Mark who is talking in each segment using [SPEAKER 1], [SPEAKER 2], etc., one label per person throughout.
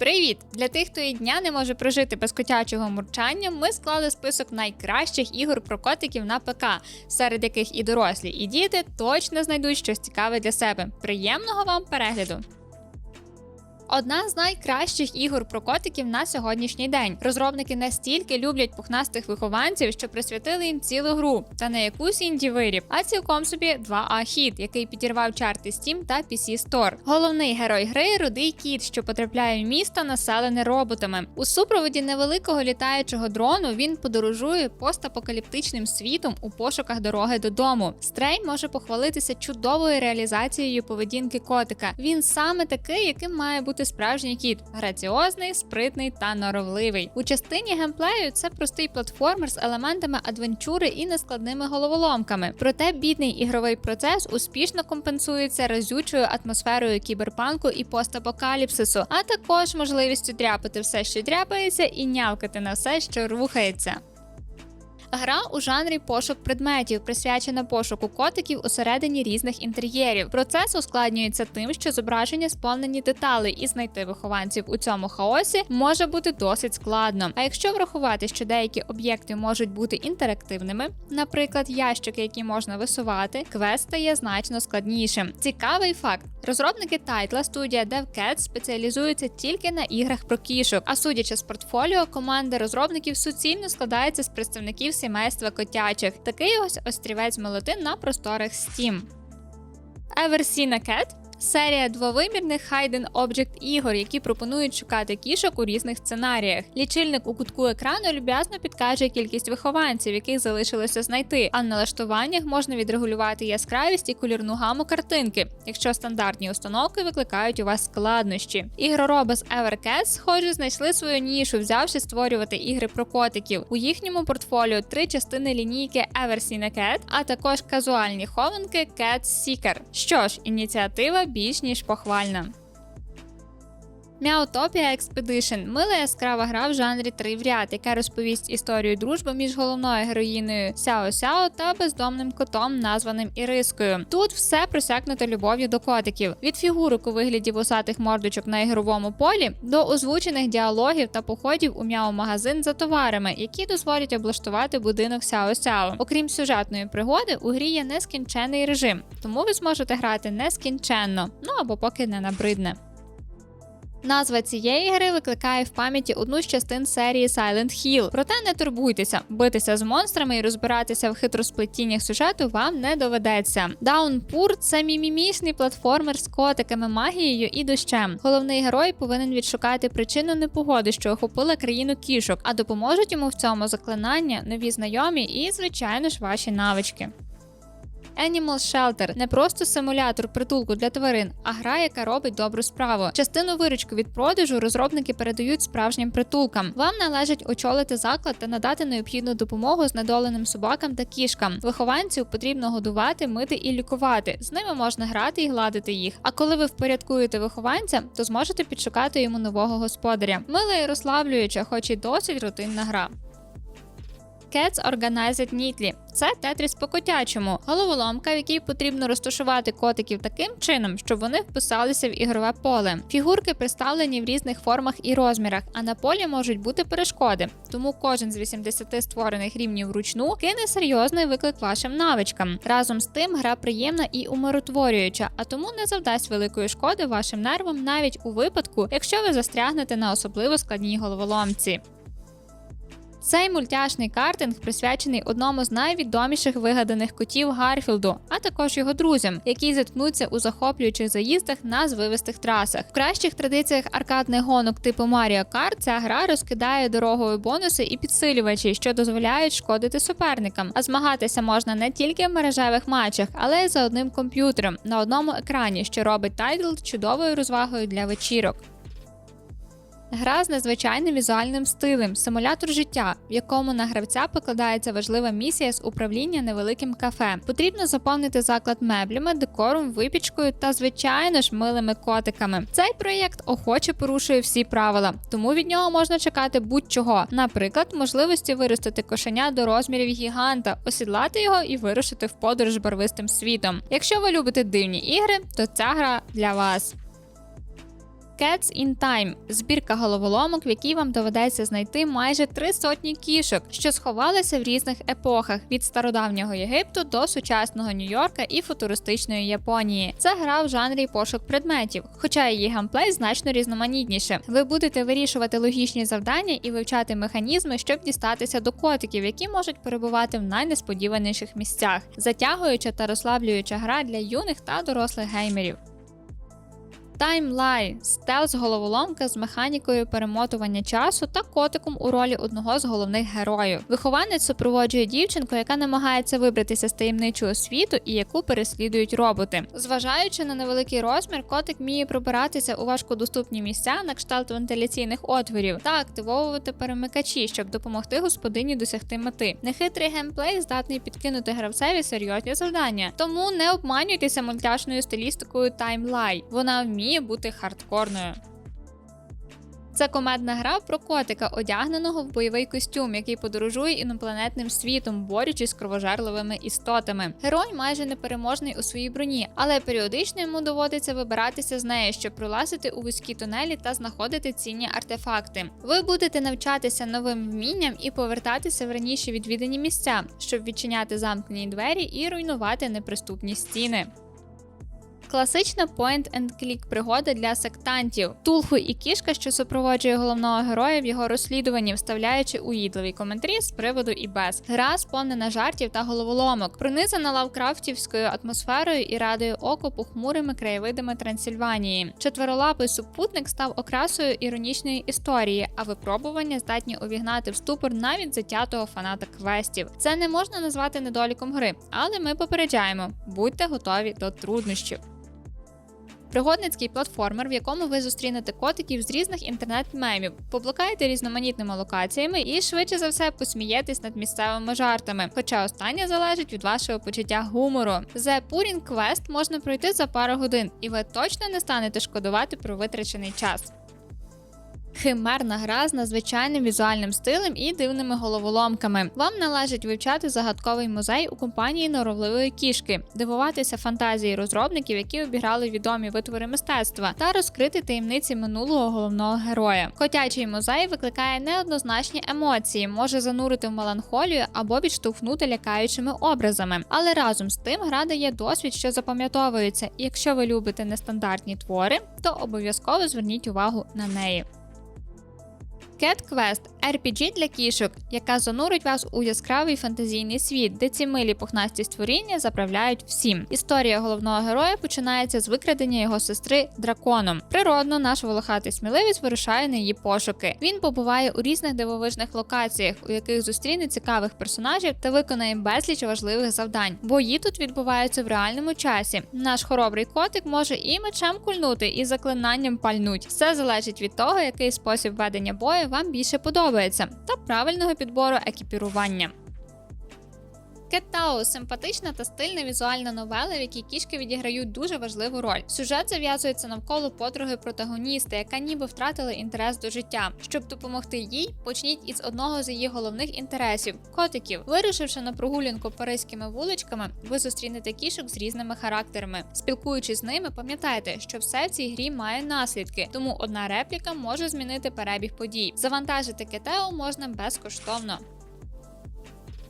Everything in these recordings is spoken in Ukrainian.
[SPEAKER 1] Привіт! Для тих, хто і дня не може прожити без котячого мурчання, ми склали список найкращих ігор про котиків на ПК, серед яких і дорослі, і діти точно знайдуть щось цікаве для себе. Приємного вам перегляду! Одна з найкращих ігор про котиків на сьогоднішній день. Розробники настільки люблять пухнастих вихованців, що присвятили їм цілу гру, та не якусь інді виріб, а цілком собі 2А хіт, який підірвав чарти Steam та PC Store. Головний герой гри рудий кіт, що потрапляє в місто, населене роботами. У супроводі невеликого літаючого дрону він подорожує постапокаліптичним світом у пошуках дороги додому. Стрей може похвалитися чудовою реалізацією поведінки котика. Він саме такий, яким має бути справжній кіт: граціозний, спритний та норовливий. У частині геймплею це простий платформер з елементами адвенчури і нескладними головоломками. Проте бідний ігровий процес успішно компенсується разючою атмосферою кіберпанку і постапокаліпсису, а також можливістю дряпати все, що дряпається, і нявкати на все, що рухається. Гра у жанрі пошук предметів, присвячена пошуку котиків усередині різних інтер'єрів. Процес ускладнюється тим, що зображення сповнені деталей, і знайти вихованців у цьому хаосі може бути досить складно. А якщо врахувати, що деякі об'єкти можуть бути інтерактивними, наприклад, ящики, які можна висувати, квест стає значно складнішим. Цікавий факт: розробники тайтла студія DevCat спеціалізуються тільки на іграх про кішок. А судячи з портфоліо, команда розробників суцільно складається з представників сімейства котячих. Такий ось острівець молоти на просторах Steam. Ever Seen a Cat Серія двовимірних Hidden Object ігор, які пропонують шукати кішок у різних сценаріях. Лічильник у кутку екрану люб'язно підкаже кількість вихованців, яких залишилося знайти. А в налаштуваннях можна відрегулювати яскравість і колірну гаму картинки, якщо стандартні установки викликають у вас складнощі. Ігророби з EverCat, схоже, знайшли свою нішу, взявши створювати ігри про котиків. У їхньому портфоліо три частини лінійки Ever Seen a Cat, а також казуальні хованки Cat Seeker. Що ж, ініціатива більш ніж похвальна. Мяутопія Expedition – мила яскрава гра в жанрі три в ряд, яка розповість історію дружби між головною героїнею Сяо Сяо та бездомним котом, названим Ірискою. Тут все просякнуто любов'ю до котиків від фігурок у вигляді вусатих мордочок на ігровому полі до озвучених діалогів та походів у мяу-магазин за товарами, які дозволять облаштувати будинок Сяо Сяо. Окрім сюжетної пригоди, у грі є нескінчений режим, тому ви зможете грати нескінченно, ну або поки не набридне. Назва цієї гри викликає в пам'яті одну з частин серії Silent Hill. Проте не турбуйтеся, битися з монстрами і розбиратися в хитросплетіннях сюжету вам не доведеться. Downpour – це мімімісний платформер з котиками, магією і дощем. Головний герой повинен відшукати причину непогоди, що охопила країну кішок, а допоможуть йому в цьому заклинання нові знайомі і, звичайно ж, ваші навички. Animal Shelter – не просто симулятор притулку для тварин, а гра, яка робить добру справу. Частину виручки від продажу розробники передають справжнім притулкам. Вам належить очолити заклад та надати необхідну допомогу знедоленим собакам та кішкам. Вихованців потрібно годувати, мити і лікувати. З ними можна грати і гладити їх. А коли ви впорядкуєте вихованця, то зможете підшукати йому нового господаря. Мила і розслаблююча, хоч і досить рутинна гра. Cats Organized Neatly – це тетріс по котячому, головоломка, в якій потрібно розташувати котиків таким чином, щоб вони вписалися в ігрове поле. Фігурки представлені в різних формах і розмірах, а на полі можуть бути перешкоди. Тому кожен з 80 створених рівнів вручну кине серйозний виклик вашим навичкам. Разом з тим, гра приємна і умиротворююча, а тому не завдасть великої шкоди вашим нервам навіть у випадку, якщо ви застрягнете на особливо складній головоломці. Цей мультяшний картинг присвячений одному з найвідоміших вигаданих котів Гарфілду, а також його друзям, які зіткнуться у захоплюючих заїздах на звивистих трасах. В кращих традиціях аркадних гонок типу Mario Kart ця гра розкидає дорогою бонуси і підсилювачі, що дозволяють шкодити суперникам. А змагатися можна не тільки в мережевих матчах, але й за одним комп'ютером на одному екрані, що робить тайтл чудовою розвагою для вечірок. Гра з незвичайним візуальним стилем, симулятор життя, в якому на гравця покладається важлива місія з управління невеликим кафе. Потрібно заповнити заклад меблями, декором, випічкою та, звичайно ж, милими котиками. Цей проєкт охоче порушує всі правила, тому від нього можна чекати будь-чого. Наприклад, можливості виростити кошеня до розмірів гіганта, осідлати його і вирушити в подорож барвистим світом. Якщо ви любите дивні ігри, то ця гра для вас. Cats in Time – збірка головоломок, в якій вам доведеться знайти майже три сотні кішок, що сховалися в різних епохах від стародавнього Єгипту до сучасного Нью-Йорка і футуристичної Японії. Це гра в жанрі пошук предметів, хоча її геймплей значно різноманітніше. Ви будете вирішувати логічні завдання і вивчати механізми, щоб дістатися до котиків, які можуть перебувати в найнесподіваніших місцях. Затягуюча та розслаблююча гра для юних та дорослих геймерів. Таймлай стелс головоломка з механікою перемотування часу та котиком у ролі одного з головних героїв. Вихованець супроводжує дівчинку, яка намагається вибратися з таємничого світу і яку переслідують роботи. Зважаючи на невеликий розмір, котик вміє пробиратися у важкодоступні місця на кшталт вентиляційних отворів та активовувати перемикачі, щоб допомогти господині досягти мети. Нехитрий геймплей здатний підкинути гравцеві серйозні завдання. Тому не обманюйтеся мультяшною стилістикою Таймлай. Вона вміє бути хардкорною. Це комедна гра про котика, одягненого в бойовий костюм, який подорожує інопланетним світом, борючись з кровожерливими істотами. Герой майже непереможний у своїй броні, але періодично йому доводиться вибиратися з неї, щоб пролазити у вузькі тунелі та знаходити цінні артефакти. Ви будете навчатися новим вмінням і повертатися в раніше відвідані місця, щоб відчиняти замкнені двері і руйнувати неприступні стіни. Класична point-and-click пригода для сектантів. Тулху і кішка, що супроводжує головного героя в його розслідуванні, вставляючи уїдливі коментарі з приводу і без. Гра сповнена жартів та головоломок, пронизана лавкрафтівською атмосферою і радує око похмурими краєвидами Трансильванії. Четверолапий супутник став окрасою іронічної історії, а випробування здатні увігнати в ступор навіть затятого фаната квестів. Це не можна назвати недоліком гри, але ми попереджаємо: будьте готові до труднощів. Пригодницький платформер, в якому ви зустрінете котиків з різних інтернет-мемів, поблукаєте різноманітними локаціями і швидше за все посмієтесь над місцевими жартами. Хоча останнє залежить від вашого почуття гумору. The Puring Quest можна пройти за пару годин, і ви точно не станете шкодувати про витрачений час. Химерна гра з надзвичайним візуальним стилем і дивними головоломками. Вам належить вивчати загадковий музей у компанії норовливої кішки, дивуватися фантазії розробників, які обіграли відомі витвори мистецтва, та розкрити таємниці минулого головного героя. Котячий музей викликає неоднозначні емоції, може занурити в меланхолію або відштовхнути лякаючими образами. Але разом з тим гра дає досвід, що запам'ятовується, і якщо ви любите нестандартні твори, то обов'язково зверніть увагу на неї. Cat Quest – RPG для кішок, яка занурить вас у яскравий фантазійний світ, де ці милі пухнасті створіння заправляють всім. Історія головного героя починається з викрадення його сестри драконом. Природно, наш волохатий сміливець вирушає на її пошуки. Він побуває у різних дивовижних локаціях, у яких зустріне цікавих персонажів та виконає безліч важливих завдань. Бої тут відбуваються в реальному часі. Наш хоробрий котик може і мечем кульнути, і заклинанням пальнуть. Все залежить від того, який спосіб ведення бою вам більше подобається, та правильного підбору екіпірування. Кеттау симпатична та стильна візуальна новела, в якій кішки відіграють дуже важливу роль. Сюжет зав'язується навколо подруги протагоніста, яка ніби втратила інтерес до життя. Щоб допомогти їй, почніть із одного з її головних інтересів котиків. Вирушивши на прогулянку паризькими вуличками, ви зустрінете кішок з різними характерами. Спілкуючись з ними, пам'ятайте, що все в цій грі має наслідки, тому одна репліка може змінити перебіг подій. Завантажити Кетео можна безкоштовно.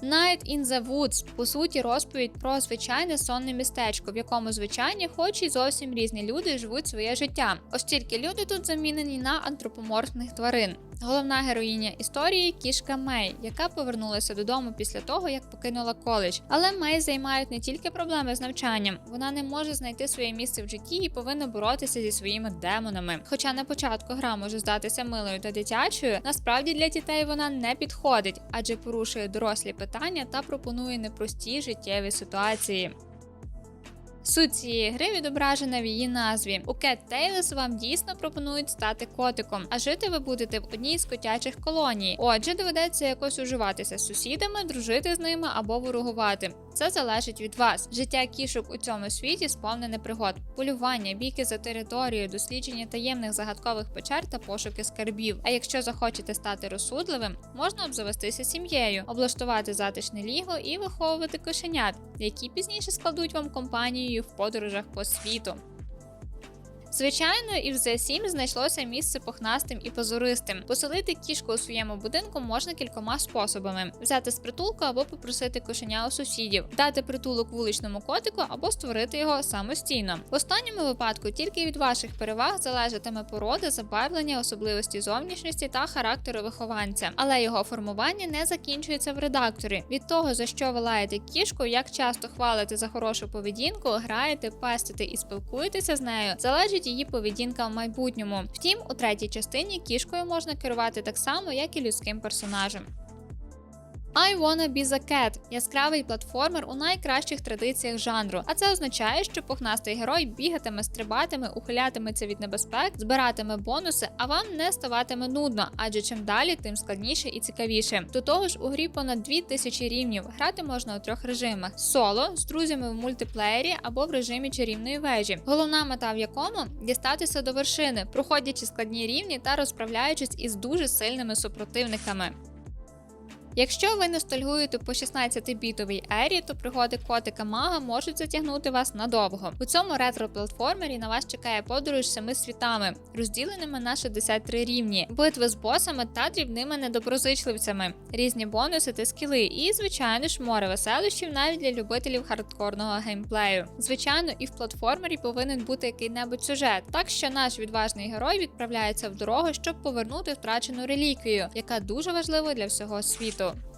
[SPEAKER 1] Night in the Woods – по суті, розповідь про звичайне сонне містечко, в якому звичайні, хоч і зовсім різні люди живуть своє життя. Оскільки люди тут замінені на антропоморфних тварин. Головна героїня історії кішка Мей, яка повернулася додому після того, як покинула коледж. Але Мей займають не тільки проблеми з навчанням, вона не може знайти своє місце в житті і повинна боротися зі своїми демонами. Хоча на початку гра може здатися милою та дитячою, насправді для дітей вона не підходить, адже порушує дорослі питання та пропонує непрості життєві ситуації. Суть цієї гри відображена в її назві. У Cat Tales вам дійсно пропонують стати котиком, а жити ви будете в одній з котячих колоній. Отже, доведеться якось уживатися з сусідами, дружити з ними або ворогувати. Це залежить від вас. Життя кішок у цьому світі сповнене пригод, полювання, бійки за територію, дослідження таємних загадкових печер та пошуки скарбів. А якщо захочете стати розсудливим, можна обзавестися сім'єю, облаштувати затишне ліго і виховувати кошенят, які пізніше складуть вам компанією в подорожах по світу. Звичайно, і в The Sims знайшлося місце пухнастим і позористим. Поселити кішку у своєму будинку можна кількома способами: взяти з притулку або попросити кошеня у сусідів, дати притулок вуличному котику або створити його самостійно. В останньому випадку тільки від ваших переваг залежатиме порода, забавлення, особливості зовнішності та характеру вихованця, але його формування не закінчується в редакторі. Від того за що ви лаєте кішку, як часто хвалите за хорошу поведінку, граєте, пестите і спілкуєтеся з нею, залежить її поведінка в майбутньому. Втім, у третій частині кішкою можна керувати так само, як і людським персонажем. I Wanna Be The Cat – яскравий платформер у найкращих традиціях жанру. А це означає, що пухнастий герой бігатиме, стрибатиме, ухилятиметься від небезпек, збиратиме бонуси, а вам не ставатиме нудно, адже чим далі, тим складніше і цікавіше. До того ж, у грі понад 2000 рівнів. Грати можна у трьох режимах: соло з друзями в мультиплеєрі або в режимі чарівної вежі. Головна мета в якому дістатися до вершини, проходячи складні рівні та розправляючись із дуже сильними супротивниками. Якщо ви ностальгуєте по 16-бітовій ері, то пригоди котика мага можуть затягнути вас надовго. У цьому ретро-платформері на вас чекає подорож семи світами, розділеними на 63 рівні, битви з босами та дрібними недоброзичливцями, різні бонуси та скіли, і, звичайно ж, море веселощів навіть для любителів хардкорного геймплею. Звичайно, і в платформері повинен бути який-небудь сюжет, так що наш відважний герой відправляється в дорогу, щоб повернути втрачену реліквію, яка дуже важлива для всього світу. esto.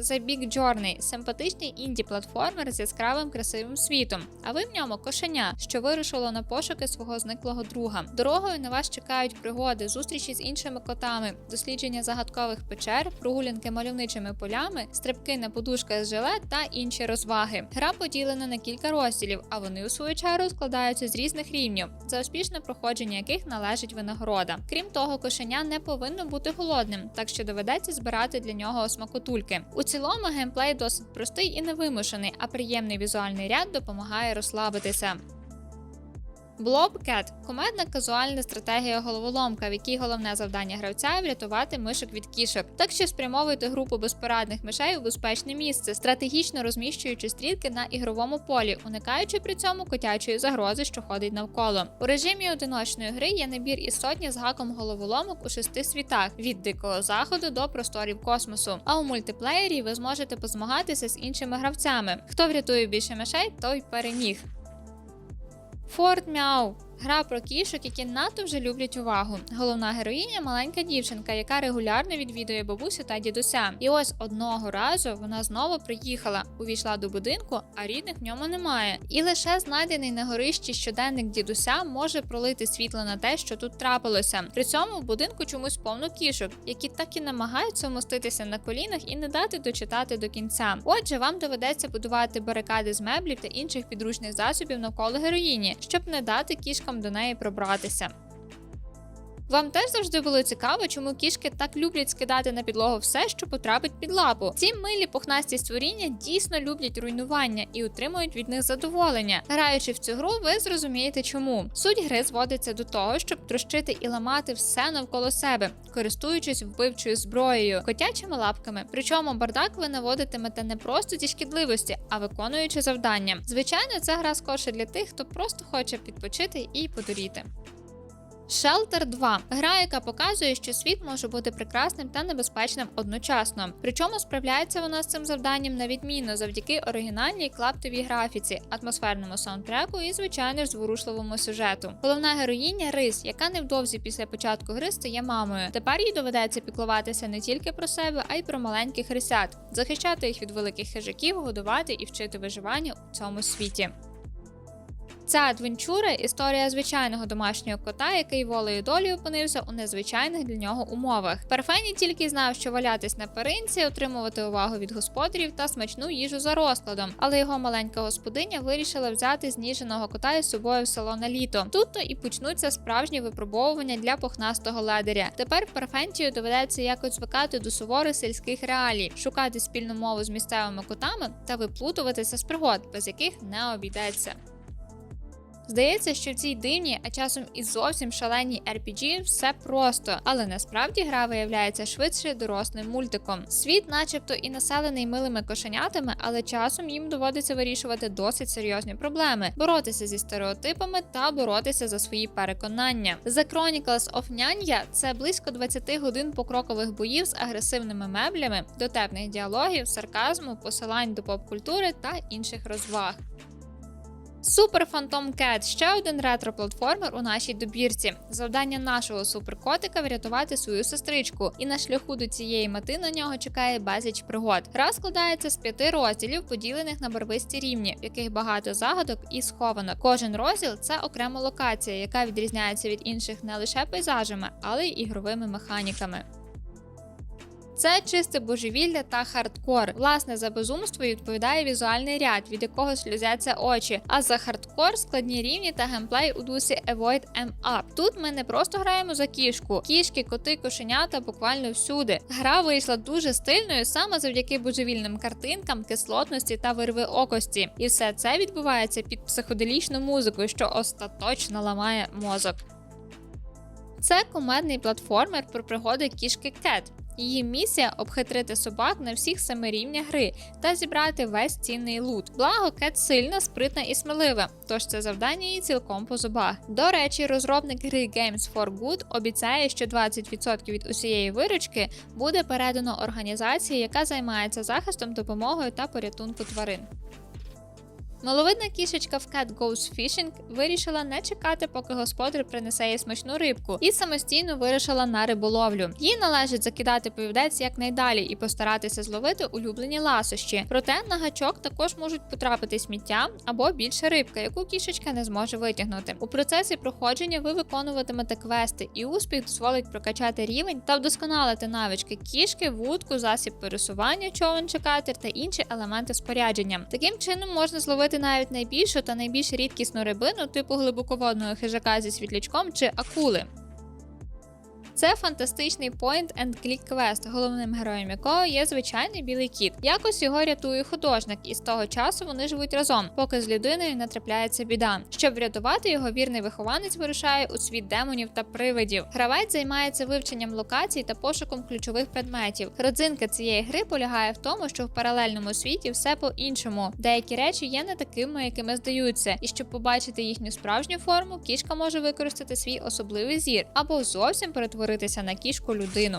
[SPEAKER 1] The Big Journey – симпатичний інді-платформер з яскравим красивим світом, а ви в ньому кошеня, що вирушило на пошуки свого зниклого друга. Дорогою на вас чекають пригоди, зустрічі з іншими котами, дослідження загадкових печер, прогулянки мальовничими полями, стрибки на подушках з жилет та інші розваги. Гра поділена на кілька розділів, а вони у свою чергу складаються з різних рівнів, за успішне проходження яких належить винагорода. Крім того, кошеня не повинно бути голодним, так що доведеться збирати для нього смакотульки. У цілому геймплей досить простий і невимушений, а приємний візуальний ряд допомагає розслабитися. Blobcat – комедна казуальна стратегія головоломка, в якій головне завдання гравця врятувати мишок від кішок. Так що спрямовуйте групу безпорадних мишей у безпечне місце, стратегічно розміщуючи стрілки на ігровому полі, уникаючи при цьому котячої загрози, що ходить навколо. У режимі одиночної гри є набір із сотні з гаком головоломок у шести світах від дикого заходу до просторів космосу. А у мультиплеєрі ви зможете позмагатися з іншими гравцями. Хто врятує більше мишей, той переміг. Форт Мяу. Гра про кішок, які надто вже люблять увагу. Головна героїня маленька дівчинка, яка регулярно відвідує бабусю та дідуся. І ось одного разу вона знову приїхала, увійшла до будинку, а рідних в ньому немає. І лише знайдений на горищі щоденник дідуся може пролити світло на те, що тут трапилося. При цьому в будинку чомусь повно кішок, які так і намагаються вмоститися на колінах і не дати дочитати до кінця. Отже, вам доведеться будувати барикади з меблів та інших підручних засобів навколо героїні, щоб не дати кішкам до неї пробратися. Вам теж завжди було цікаво, чому кішки так люблять скидати на підлогу все, що потрапить під лапу. Ці милі пухнасті створіння дійсно люблять руйнування і отримують від них задоволення. Граючи в цю гру, ви зрозумієте, чому суть гри зводиться до того, щоб трощити і ламати все навколо себе, користуючись вбивчою зброєю, котячими лапками. Причому бардак ви наводитимете не просто зі шкідливості, а виконуючи завдання. Звичайно, це гра скорше для тих, хто просто хоче відпочити і подуріти. Shelter 2 – гра, яка показує, що світ може бути прекрасним та небезпечним одночасно. Причому справляється вона з цим завданням на відмінно завдяки оригінальній клаптовій графіці, атмосферному саундтреку і, звичайно ж, зворушливому сюжету. Головна героїня Рис, яка невдовзі після початку гри стає мамою. Тепер їй доведеться піклуватися не тільки про себе, а й про маленьких рисят, захищати їх від великих хижаків, годувати і вчити виживання у цьому світі. Ця адвенчура історія звичайного домашнього кота, який волею долі опинився у незвичайних для нього умовах. Парфені тільки знав, що валятись на перинці, отримувати увагу від господарів та смачну їжу за розкладом. Але його маленька господиня вирішила взяти зніженого кота із собою в село на літо. Тут то і почнуться справжні випробовування для пухнастого ледаря. Тепер Парфентію доведеться якось звикати до суворих сільських реалій, шукати спільну мову з місцевими котами та виплутуватися з пригод, без яких не обійдеться. Здається, що в цій дивній, а часом і зовсім шаленій RPG все просто, але насправді гра виявляється швидше дорослим мультиком. Світ, начебто, і населений милими кошенятами, але часом їм доводиться вирішувати досить серйозні проблеми, боротися зі стереотипами та боротися за свої переконання. The Chronicles of Nyanya – це близько 20 годин покрокових боїв з агресивними меблями, дотепних діалогів, сарказму, посилань до поп-культури та інших розваг. Супер Phantom Cat – ще один ретро-платформер у нашій добірці. Завдання нашого суперкотика врятувати свою сестричку, і на шляху до цієї мети на нього чекає безліч пригод. Гра складається з п'яти розділів, поділених на барвисті рівні, в яких багато загадок і схованок. Кожен розділ це окрема локація, яка відрізняється від інших не лише пейзажами, але й ігровими механіками. Це чисте божевілля та хардкор. Власне, за безумство відповідає візуальний ряд, від якого сльозяться очі. А за хардкор складні рівні та геймплей у дусі Avoid M Up. Тут ми не просто граємо за кішку, кішки, коти, кошенята буквально всюди. Гра вийшла дуже стильною саме завдяки божевільним картинкам, кислотності та вирвиокості. І все це відбувається під психоделічну музику, що остаточно ламає мозок. Це комедний платформер про пригоди кішки Кет. Її місія обхитрити собак на всіх семи рівнях гри та зібрати весь цінний лут. Благо, Кет сильна, спритна і смілива, тож це завдання їй цілком по зубах. До речі, розробник гри Games for Good обіцяє, що 20% від усієї виручки буде передано організації, яка займається захистом, допомогою та порятунку тварин. Маловидна кішечка в Cat Goes Fishing вирішила не чекати, поки господар принесе їй смачну рибку, і самостійно вирішила на риболовлю. Їй належить закидати повідець якнайдалі і постаратися зловити улюблені ласощі. Проте на гачок також можуть потрапити сміття або більше рибка, яку кішечка не зможе витягнути. У процесі проходження ви виконуватимете квести, і успіх дозволить прокачати рівень та вдосконалити навички кішки, вудку, засіб пересування, човен чи катер та інші елементи спорядження. Таким чином можна зловити навіть найбільшу та найбільш рідкісну рибину, типу глибоководного хижака зі світлячком чи акули. Це фантастичний point and click квест, головним героєм якого є звичайний білий кіт. Якось його рятує художник, і з того часу вони живуть разом, поки з людиною не трапляється біда. Щоб врятувати його, вірний вихованець вирушає у світ демонів та привидів. Гравець займається вивченням локацій та пошуком ключових предметів. Родзинка цієї гри полягає в тому, що в паралельному світі все по-іншому. Деякі речі є не такими, якими здаються, і щоб побачити їхню справжню форму, кішка може використати свій особливий зір або зовсім перетворитися на кішку людину.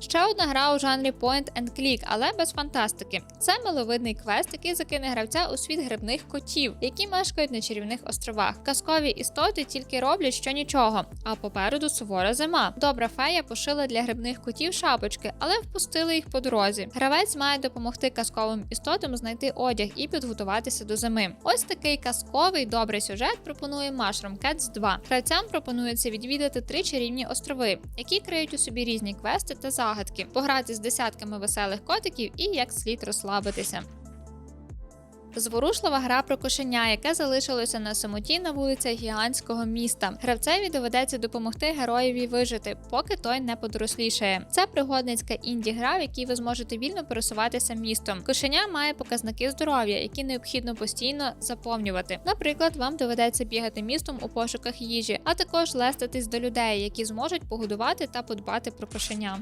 [SPEAKER 1] Ще одна гра у жанрі Point and Click, але без фантастики. Це миловидний квест, який закине гравця у світ грибних котів, які мешкають на чарівних островах. Казкові істоти тільки роблять що нічого, а попереду сувора зима. Добра фея пошила для грибних котів шапочки, але впустили їх по дорозі. Гравець має допомогти казковим істотам знайти одяг і підготуватися до зими. Ось такий казковий добрий сюжет пропонує Mushroom Cats 2. Гравцям пропонується відвідати три чарівні острови, які криють у собі різні квести та загадки загадки, пограти з десятками веселих котиків і як слід розслабитися. Зворушлива гра про кошеня, яке залишилося на самоті на вулицях гігантського міста. Гравцеві доведеться допомогти героєві вижити, поки той не подорослішає. Це пригодницька інді гра, в якій ви зможете вільно пересуватися містом. Кошеня має показники здоров'я, які необхідно постійно заповнювати. Наприклад, вам доведеться бігати містом у пошуках їжі, а також леститись до людей, які зможуть погодувати та подбати про кошеня.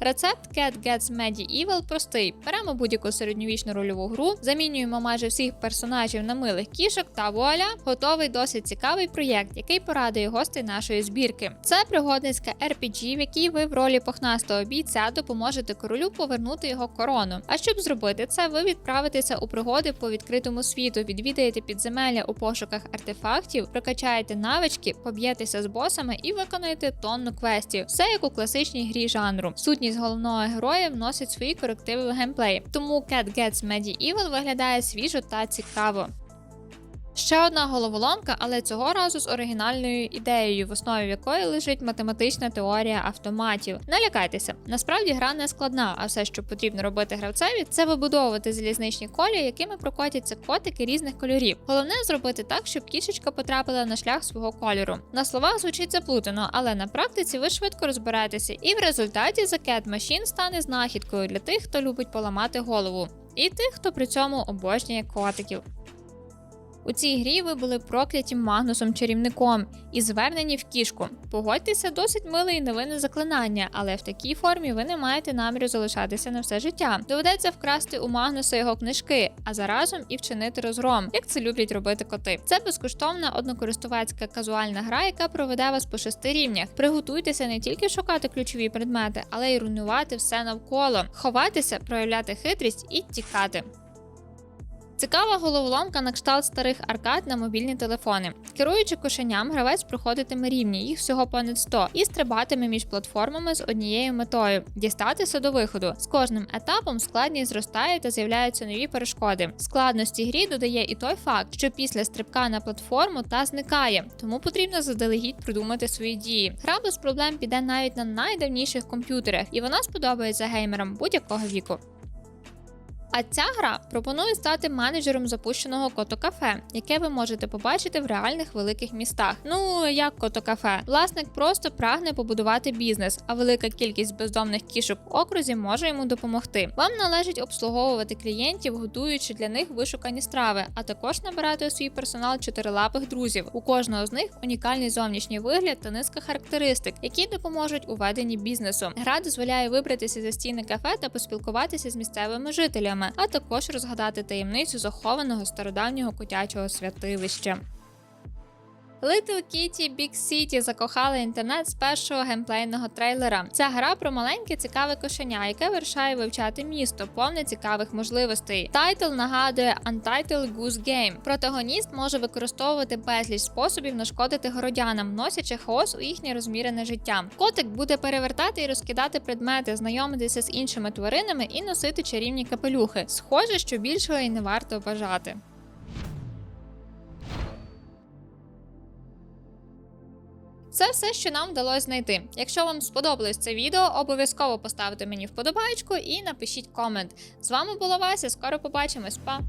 [SPEAKER 1] Рецепт Cat Gets Medieval простий. Беремо будь-яку середньовічну рольову гру, замінюємо майже всіх персонажів на милих кішок та вуаля, готовий досить цікавий проєкт, який порадує гостей нашої збірки. Це пригодницька RPG, в якій ви в ролі похнастого бійця допоможете королю повернути його корону. А щоб зробити це, ви відправитеся у пригоди по відкритому світу, відвідаєте підземелля у пошуках артефактів, прокачаєте навички, поб'єтеся з босами і виконаєте тонну квестів. Все як у класичній грі жанру. Сутність головного героя вносить свої корективи в геймплей, тому Cat Gets Medieval виглядає свіжо та цікаво. Ще одна головоломка, але цього разу з оригінальною ідеєю, в основі якої лежить математична теорія автоматів. Не лякайтеся, насправді гра не складна, а все, що потрібно робити гравцеві, це вибудовувати залізничні колії, якими прокотяться котики різних кольорів. Головне зробити так, щоб кішечка потрапила на шлях свого кольору. На словах звучить заплутано, але на практиці ви швидко розберетеся, і в результаті Cat Machine стане знахідкою для тих, хто любить поламати голову, і тих, хто при цьому обожнює котиків. У цій грі ви були прокляті Магнусом чарівником і звернені в кішку. Погодьтеся, досить миле і невинне заклинання, але в такій формі ви не маєте наміру залишатися на все життя. Доведеться вкрасти у Магнуса його книжки, а заразом і вчинити розгром, як це люблять робити коти. Це безкоштовна однокористувацька казуальна гра, яка проведе вас по шести рівнях. Приготуйтеся не тільки шукати ключові предмети, але й руйнувати все навколо, ховатися, проявляти хитрість і тікати. Цікава головоломка на кшталт старих аркад на мобільні телефони. Керуючи кошеням, гравець проходитиме рівні, їх всього понад 100, і стрибатиме між платформами з однією метою дістатися до виходу. З кожним етапом складність зростає та з'являються нові перешкоди. Складності грі додає і той факт, що після стрибка на платформу та зникає, тому потрібно заздалегідь продумати свої дії. Гра без проблем піде навіть на найдавніших комп'ютерах, і вона сподобається геймерам будь-якого віку. А ця гра пропонує стати менеджером запущеного кото-кафе, яке ви можете побачити в реальних великих містах. Ну як кото-кафе. Власник просто прагне побудувати бізнес, а велика кількість бездомних кішок в окрузі може йому допомогти. Вам належить обслуговувати клієнтів, готуючи для них вишукані страви, а також набирати у свій персонал чотирилапих друзів. У кожного з них унікальний зовнішній вигляд та низка характеристик, які допоможуть у веденні бізнесу. Гра дозволяє вибратися за стіни кафе та поспілкуватися з місцевими жителями а також розгадати таємницю захованого стародавнього котячого святилища. Little Kitty Big City закохали інтернет з першого геймплейного трейлера. Ця гра про маленьке цікаве кошеня, яке вирішає вивчати місто, повне цікавих можливостей. Тайтл нагадує Untitled Goose Game. Протагоніст може використовувати безліч способів нашкодити городянам, носячи хаос у їхнє розмірене життя. Котик буде перевертати і розкидати предмети, знайомитися з іншими тваринами і носити чарівні капелюхи. Схоже, що більшого і не варто бажати. Це все, що нам вдалося знайти. Якщо вам сподобалось це відео, обов'язково поставте мені вподобайку і напишіть комент. З вами була Вася. Скоро побачимось, па!